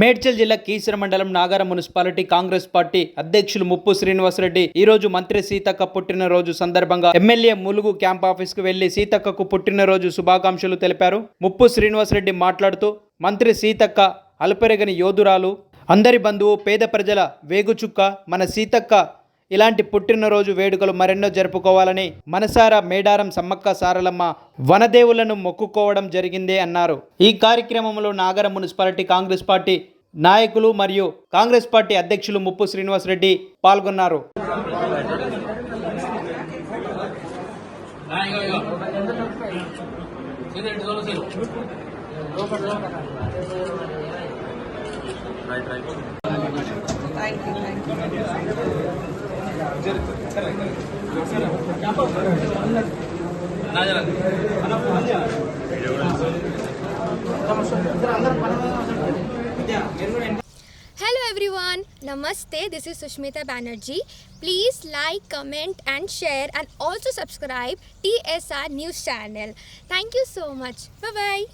మేడ్చల్ జిల్లా కీసర మండలం Nagaram municipality Congress party అధ్యక్షులు ముప్పు శ్రీనివాసరెడ్డి ఈ రోజు మంత్రి సీతక్క పుట్టినరోజు సందర్భంగా ఎమ్మెల్యే ములుగు క్యాంప్ ఆఫీస్ కు వెళ్లి సీతక్కకు పుట్టినరోజు శుభాకాంక్షలు తెలిపారు ముప్పు శ్రీనివాసరెడ్డి మాట్లాడుతూ మంత్రి సీతక్క అల్పెరగని యోధురాలు అందరి బంధువు పేద ప్రజల వేగుచుక్క మన సీతక్క ఇలాంటి పుట్టినరోజు వేడుకలు మరెన్నో జరుపుకోవాలని మనసారా మేడారం సమ్మక్క సారలమ్మ వనదేవులను మొక్కుకోవడం జరిగిందే అన్నారు ఈ కార్యక్రమంలో నాగర మున్సిపాలిటీ కాంగ్రెస్ పార్టీ నాయకులు మరియు కాంగ్రెస్ పార్టీ అధ్యక్షులు ముప్పు శ్రీనివాసరెడ్డి పాల్గొన్నారు Hello everyone, Namaste, this is Sushmita Banerjee. Please like, comment and share and also subscribe TSR News channel. Thank you so much. Bye-bye.